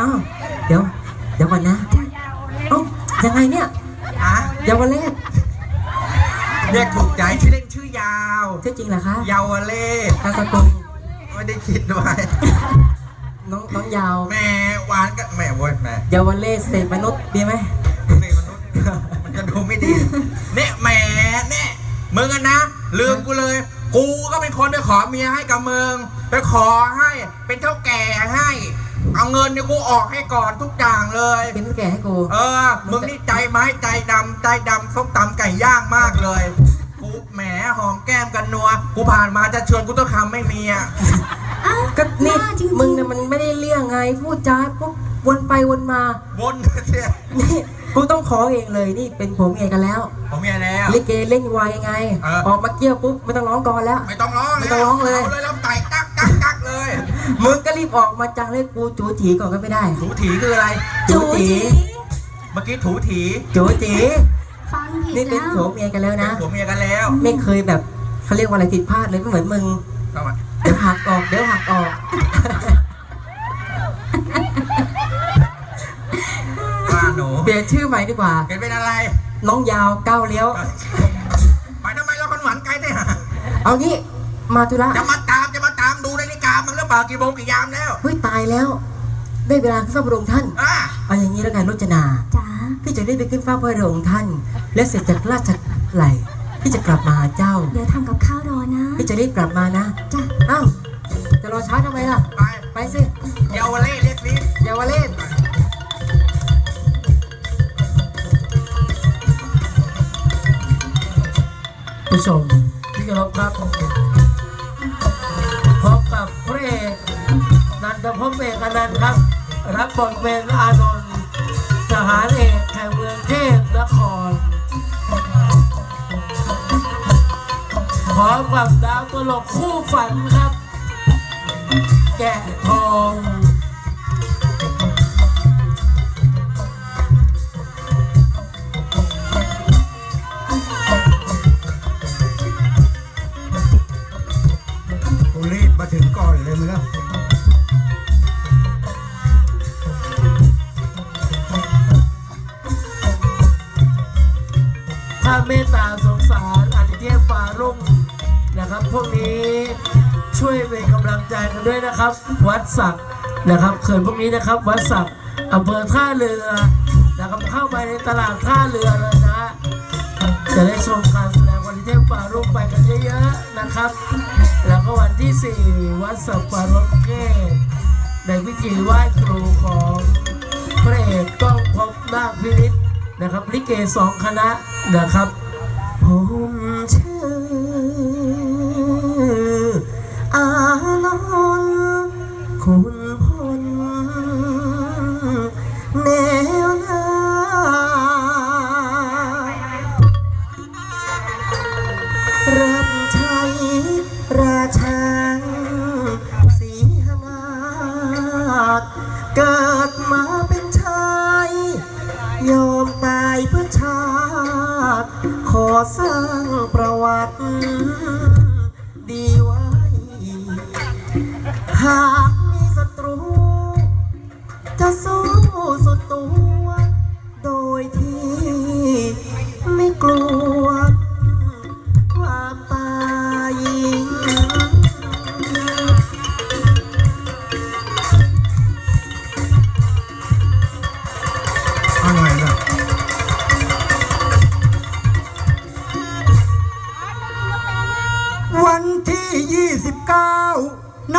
อ้าวเดี๋ยว เดี๋ยวก่อนนะเอ้ายังไงเนี่ยฮะเยาวเลศเรียกถูกใจชื่อเล่นชื่อยาว ชื่อจริงเหรอคะเยาวเล่นามสกุลไม่ได้คิดด้วยน้องน้องยาวแม่หวานกับแม่โว้ยแม่เยาวเลศเสกมนุษย์ดีไหมนี่มนุษย์มันจะดูไม่ดีเนี่ยแหมเนี่ยมึงอะนะ ลืมกูเลย กูก็เป็นคนไปขอเมียให้กับมึงไปขอให้เป็นเท่าแก่ให้ เอาเงินเนี่ยกูออกให้ก่อนทุกอย่างเลย เป็นผู้แก่ให้กูเออ มึงนี่ใจไม้ใจดำใจดำส้มตำไก่ย่างมากเลย กูแหมหอมแก้มกันนัว กูผ่านมาจะชวนกูต้องคำไม่มีอะก็นี่บ้าจริงๆ มึงเนี่ยมันไม่ได้เรื่องไง พูดจาปุ๊บวนไปวนมา วนเสียนี่กูต้องขอเองเลยนี่เป็นผมเองกันแล้ว ผมเมียแล้ว ลิเกเล่นไวไง เออ ออกมาเกี่ยวปุ๊บไม่ต้องร้องก่อนแล้ว ไม่ต้องร้องไม่ต้องร้องเลยาเลย มึงก็รีบออกมาจังเลยกูจูจีก่อนก็ไม่ได้ถูถีคืออะไร จูจีเมื่อกี้ถูถีจูจีฟังผิดนี่เป็นแล้วผัวเมียกันแล้วเป็นนะ ผัวเมียกันแล้วไม่เคยแบบเขาเรียกว่าอะไรผิดพลาดเลยไม่เหมือนมึงทำไมเดี๋ยวหักออก เดี๋ยวหักออก ว่าหนูเปลี่ยนชื่อใหม่ดีกว่าเห็นเป็นอะไรน้องยาวก้าวเลี้ยว ไปทำไมเราคนหวานไกลได้หาเอางี้มาธุระจะมา เปล่ากี่โมงกี่ยามแล้วเฮ้ยตายแล้ว ได้เวลาขึ้นเฝ้าพระองค์ท่าน อะเอาอย่างนี้แล้วกันรจนา จ๋าพี่จะได้ไปขึ้นเฝ้าพระองค์ท่าน และเสร็จจากราชไหลพี่จะกลับมาหาเจ้า เดี๋ยวทำกับข้าวรอนะพี่จะรีบกลับมานะ จ้ะอ้าว จะรอช้าทำไมล่ะ ไปไปสิเยาวเล่เล็กนิดเยาวเลศผู้ชมที่เคารพครับ นันทพงศ์เอกนันต์ครับ รับบทเป็นอานนท์ทหารเอกแห่งเมืองเทพนคร พร้อมกับดาวตลกคู่ฝันครับ แกะทอง ถ้าเมตตาสงสารอาทิเทพฟ้ารุ่งนะครับ พวกนี้ช่วยเป็นกำลังใจกันด้วยนะครับ วัดศักดิ์นะครับเขื่อนพวกนี้นะครับ วัดศักดิ์อำเภอท่าเรือนะครับเข้าไปในตลาดท่าเรือเลยนะจะได้ชมการแสดงวันที่เทพฟ้ารุ่งไปกันเยอะๆนะครับ แล้วก็วันที่ 4 วัดสัปปะรดเกตในพิธีไหว้ครูของ นะครับลิเกสองคณะนะครับากมีศัตรู จะสู้สุดตัว โดยที่ไม่กลัว ความตายอาหน่ยนะวันที่ 29น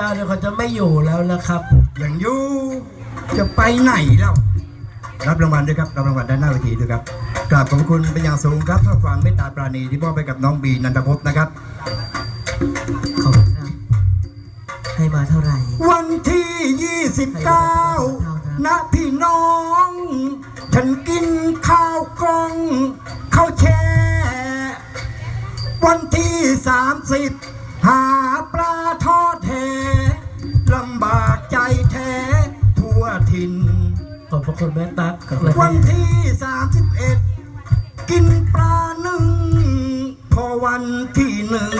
ที่29เนี่ยเขาจะไม่อยู่แล้วนะครับอย่างอยูจะไปไหนแล้วรับรางวัลด้วยครับรับรางวัลด้านหน้าเวทีด้วยครับกราบขอบคุณเป็นอย่างสูงครับถ้าความเมตตาปราณีที่มอบไปกับน้องบีนันทภพนะครับ ขอบคุณครับ ให้มาเท่าไหร่ วันที่ 29 นะพี่น้อง ฉันกินข้าวกล้องข้าวแช่ วันที่ 30 หาปลา คุณแม่ตั๊กนะควัรับนที่ 31 กินปลาหนึ่ง พอวันที่หนึ่ง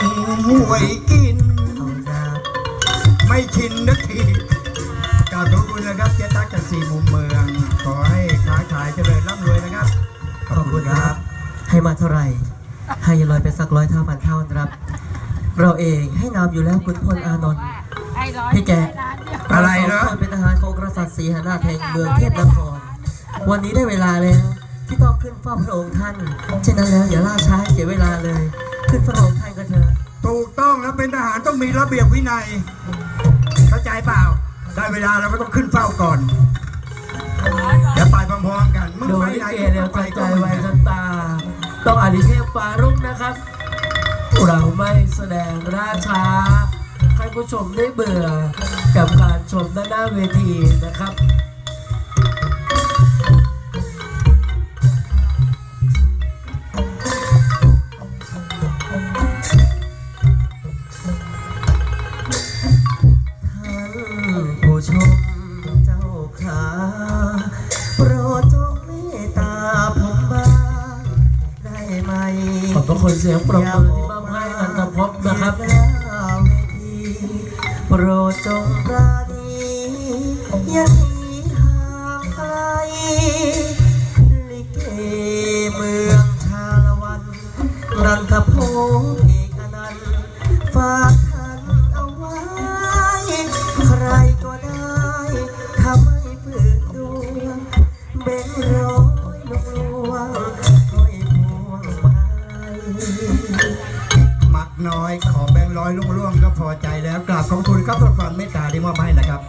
หวยกินขอบคุณครับไม่ไม่ชินนักทีกราบขอบคุณนะครับเจ๊ตั๊กจากสี่มุมเมือง ขอให้ค้าขายเจริญร่ำรวยนะครับ ขอบคุณครับ ให้มาเท่าไหร่ ให้ลอยไปสักร้อยเท่าพันเท่านะครับ เราเองให้นามอยู่แล้วคุณพลอานนท์ พี่แกอะไรนะเราสงคนเป็นทหารของกษัตริย์ศรีหนาถแห่งเมืองเทพนคร วันนี้ได้เวลาแล้วที่ต้องขึ้นเฝ้าพระองค์ท่าน เช่นนั้นแล้วอย่าล่าช้าให้เสียเวลาเลย ขึ้นพระองค์ท่านกันเถอะ ถูกต้องนะเป็นทหารต้องมีระเบียบวินัย เข้าใจเปล่า ได้เวลาเราก็ต้องขึ้นเฝ้าก่อนเดี๋ยวไปพร้อมๆกันมึงโดไปยลิไหนเกก็เร็วไปใจใจก็ไวไม่ทันตา ต้องอาริเทพปารุ่งนะครับ เราไม่แสดงราช้า ให้ผู้ชมได้เบื่อกับการชมด้านหน้าเวทีนะครับท่าผู้ชมเจ้าขาโปรดจงเมตตาผมบ้างได้ไหมขอบพระคุณเสียงปรบมือที่ โปรดจงปราณีอย่าหนีห่างไกล ลิเกเมืองชาละวันรันทพงศ์เอกนันต์ฝากท่านเอาไว้ ใครก็ได้ทำให้ฝืนดวงเบ่งร้อยลงลวงห้อยพวงไป มักน้อย ขอแบงค์ร้อยล่วงๆก็พอใจแล้วกราบขอบคุณครับสำหรับความเมตตาที่มอบให้นะครับ